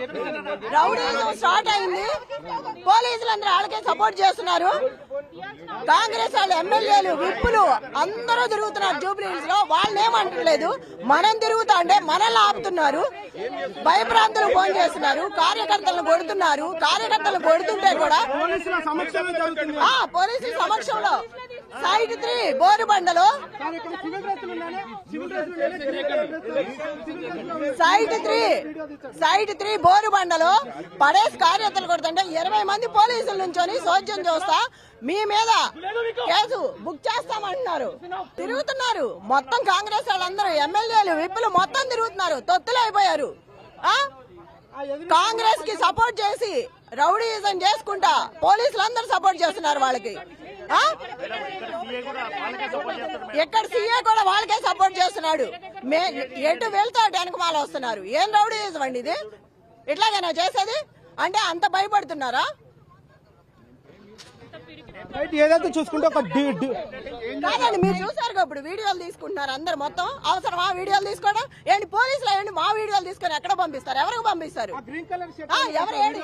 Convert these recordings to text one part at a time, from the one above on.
Rowdyism start అయింది. పోలీసులు అందరూ వాళ్ళకే సపోర్ట్ చేస్తున్నారు. కాంగ్రెస్ వాళ్ళు ఎమ్మెల్యేలు విప్పులు అందరూ తిరుగుతున్నారు జూబ్లీహిల్స్లో. వాళ్ళని ఏమంటలేదు. మనం తిరుగుతా అంటే మనల్ని ఆపుతున్నారు. భయభ్రాంతులు ఫోన్ చేస్తున్నారు. కార్యకర్తలను కొడుతున్నారు. కార్యకర్తలు కొడుతుంటే కూడా పోలీసుల సమక్షంలో జరుగుతుంది సైడ్ త్రీ బోరుబండలో కానీ సైడ్ త్రీ సైడ్ త్రీ బోరుబండలో పడేసి కార్యకర్తలు కొడుతుంటే ఇరవై మంది పోలీసుల నుంచొని సోద్యం చూస్తా. మీ మీద కేసు బుక్ చేస్తామంటున్నారు. తిరుగుతున్నారు. మొత్తం కాంగ్రెస్ వాళ్ళందరూ ఎమ్మెల్యేలు విప్పులు మొత్తం తిరుగుతున్నారు. తొత్తులు అయిపోయారు. కాంగ్రెస్కి సపోర్ట్ చేసి రౌడీజం చేసుకుంటా పోలీసులు అందరూ సపోర్ట్ చేస్తున్నారు వాళ్ళకి. ఎక్కడ సీఏ కూడా వాళ్ళకే సపోర్ట్ చేస్తున్నాడు. మే ఎటు వెళ్తా అటు వెనకమాల వస్తున్నారు. ఏం రౌడీయిజం అండి ఇది? ఎట్లాగైనా చేసేది? అంటే అంత భయపడుతున్నారా? ఏదైతే చూసుకుంటే ఒక కాదండి మీరు చూసారు ఇప్పుడు వీడియోలు తీసుకుంటున్నారు అందరు మొత్తం. అవసరమా వీడియోలు తీసుకోవడం? ఏంటి పోలీసులు ఏంటి మా వీడియోలు తీసుకొని ఎక్కడ పంపిస్తారు? ఎవరికి పంపిస్తారు? ఆ గ్రీన్ కలర్ షర్ట్ ఆ, ఎవరు ఏంటి?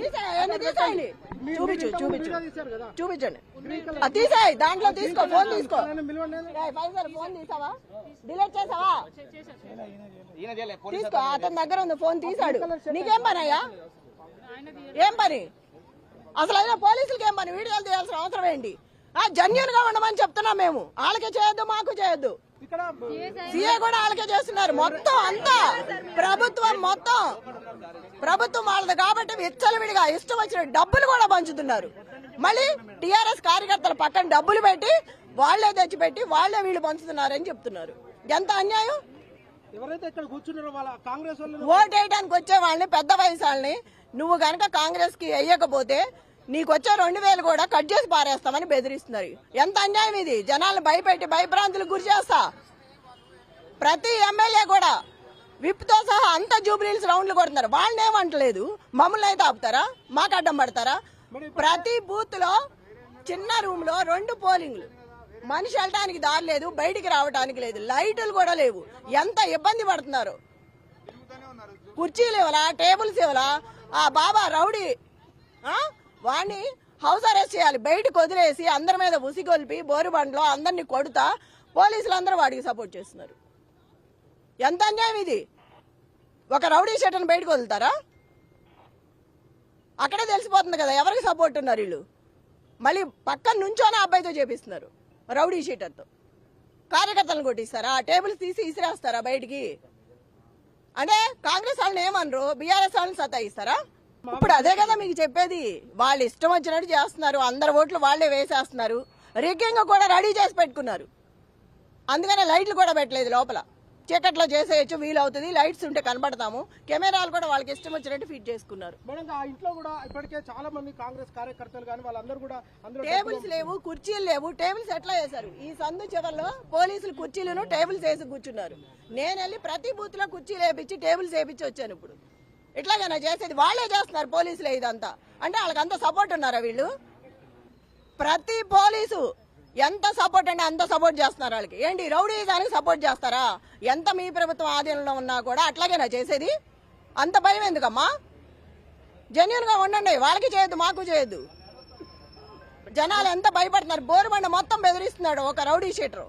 తీసేయ్, ఏంటి తీసేయండి. చూపించు చూపించు. చూపించండి. ఆ, తీసేయ్ దాంట్లో తీసుకో ఫోన్ తీసుకో. ఫోన్ తీసావా? డిలీట్ చేసావా? తీసుకో అతని దగ్గర ఉంది ఫోన్ తీసాడు నీకేం పని అయ్యా? ఏం పని? అసలు అయినా పోలీసులకి ఏం పని? వీడియోలు తీయాల్సిన అవసరం ఏంటి? ఆ జన్యున్గా ఉండమని చెప్తున్నాం మేము. వాళ్ళకే చేయొద్దు మాకు చేయొద్దు. సీఏ కూడా వాళ్ళకే చేస్తున్నారు. మొత్తం అంతా ప్రభుత్వం మొత్తం ప్రభుత్వం వాళ్ళది కాబట్టి విచ్చలవిడిగా ఇష్టం వచ్చిన డబ్బులు కూడా పంచుతున్నారు. మళ్ళీ టిఆర్ఎస్ కార్యకర్తల పక్కన డబ్బులు పెట్టి వాళ్ళే తెచ్చిపెట్టి వాళ్ళే వీళ్ళు పంచుతున్నారని చెప్తున్నారు. ఎంత అన్యాయం? ఎవరైతే ఇక్కడ కూర్చున్నారో వాళ్ళ కాంగ్రెస్ వాళ్ళు ఓటేయడానికి వచ్చే వాళ్ళని పెద్ద వయసు వాళ్ళని నువ్వు గనక కాంగ్రెస్కి వేయకపోతే నీకు వచ్చే రెండు వేలు కూడా కట్ చేసి పారేస్తామని బెదిరిస్తున్నారు. ఎంత అన్యాయం ఇది? జనాలను భయపెట్టి భయభ్రాంతులకు గురి చేస్తా. ప్రతి ఎమ్మెల్యే కూడా విప్తో సహా అంత జూబ్లీల్స్ రౌండ్లు కొడుతున్నారు. వాళ్ళని ఏమంటలేదు మమ్మల్ని అయితే ఆపుతారా? మాకు అడ్డం పడతారా? ప్రతి బూత్లో చిన్న రూమ్లో రెండు పోలింగ్లు. మనిషి వెళ్ళటానికి దారి లేదు బయటికి రావడానికి లేదు లైట్లు కూడా లేవు. ఎంత ఇబ్బంది పడుతున్నారు? కుర్చీలు ఇవ్వలా? టేబుల్స్ ఇవ్వలా? ఆ బాబా రౌడీ ఆ? వాణ్ణి హౌస్ అరెస్ట్ చేయాలి. బయటకు వదిలేసి అందరి మీద ఉసిగొల్పి బోరుబండ్లో అందరినీ కొడుతా పోలీసులు అందరూ వాడికి సపోర్ట్ చేస్తున్నారు. ఎంత అన్యాయం ఇది? ఒక రౌడీ షెటర్ని బయటకు వదులుతారా? అక్కడే తెలిసిపోతుంది కదా ఎవరికి సపోర్ట్ ఉన్నారు వీళ్ళు? మళ్ళీ పక్కన నుంచోనే అబ్బాయితో చేపిస్తున్నారు రౌడీ షీటర్తో కార్యకర్తలను కొట్టిస్తారా? ఆ టేబుల్స్ తీసి ఇసిరేస్తారా బయటికి? అంటే కాంగ్రెస్ వాళ్ళని ఏమనరు బీఆర్ఎస్ వాళ్ళని సతాయిస్తారా? ఇప్పుడు అదే కదా మీకు చెప్పేది. వాళ్ళు ఇష్టం వచ్చినట్టు చేస్తున్నారు. అందరు ఓట్లు వాళ్ళే వేసేస్తున్నారు. రిగ్గింగ్ కూడా రెడీ చేసి పెట్టుకున్నారు. అందుకనే లైట్లు కూడా పెట్టలేదు లోపల. చీకట్లో చేసేయచ్చు వీలవుతుంది. లైట్స్ ఉంటే కనబడతాము. కెమెరాలు కూడా వాళ్ళకి ఇష్టం వచ్చినట్టు ఫిట్ చేసుకున్నారు. మేడం ఆ ఇంట్లో కూడా ఇప్పటికే చాలా మంది కాంగ్రెస్ కార్యకర్తలు కానీ వాళ్ళందరూ కూడా టేబుల్స్ లేవు కుర్చీలు లేవు. టేబుల్స్ ఎట్లా వేశారు? ఈ సందు చివరిలో పోలీసులు కుర్చీలను టేబుల్స్ వేసి కూర్చున్నారు. నేను వెళ్ళి ప్రతి బూత్లో కుర్చీలు వేపించి టేబుల్స్ వేపించి వచ్చాను ఇప్పుడు. ఇట్లాగైనా చేసేది వాళ్ళే చేస్తున్నారు పోలీసులే ఇదంతా. అంటే వాళ్ళకి అంత సపోర్ట్ ఉన్నారా వీళ్ళు? ప్రతి పోలీసు ఎంత సపోర్ట్ అంటే అంత సపోర్ట్ చేస్తున్నారు వాళ్ళకి. ఏంటి రౌడీ దానికి సపోర్ట్ చేస్తారా? ఎంత మీ ప్రభుత్వం ఆధీనంలో ఉన్నా కూడా అట్లాగేనా చేసేది? అంత భయం ఎందుకమ్మా? జెన్యున్గా ఉండండి వాళ్ళకి చేయొద్దు మాకు చేయొద్దు. జనాలు ఎంత భయపడుతున్నారు? బోరుబండ మొత్తం బెదిరిస్తున్నాడు ఒక రౌడీ షీటరు.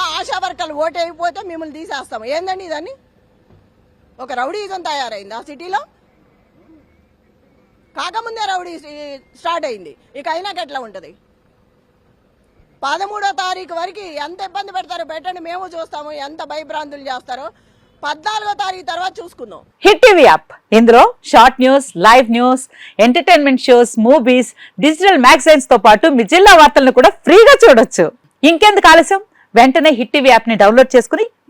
ఆ ఆశా వర్కర్లు ఓటే అయిపోతే మిమ్మల్ని తీసేస్తాం. ఏందండి ఇదని ఒక రౌడీజం తయారైంది ఆ సిటీలో? కాకముందే రౌడీ స్టార్ట్ అయింది. ఇక అయినాక ఎట్లా ఉంటుంది? పదమూడో తారీఖు వరకు ఎంత ఇబ్బంది పెడతారో పెట్టండి మేము చూస్తాము ఎంత భయభ్రాంతులు చేస్తారో. పద్నాలుగో తారీఖు తర్వాత చూసుకుందాం. Hit TV app. ఇందులో short news live news entertainment shows movies digital మ్యాగజైన్స్తో పాటు మీ జిల్లా వార్తలను కూడా ఫ్రీగా చూడొచ్చు. ఇంకెందుకు ఆలస్యం? వెంటనే హిట్ టీవీ యాప్ని డౌన్లోడ్ చేసుకుని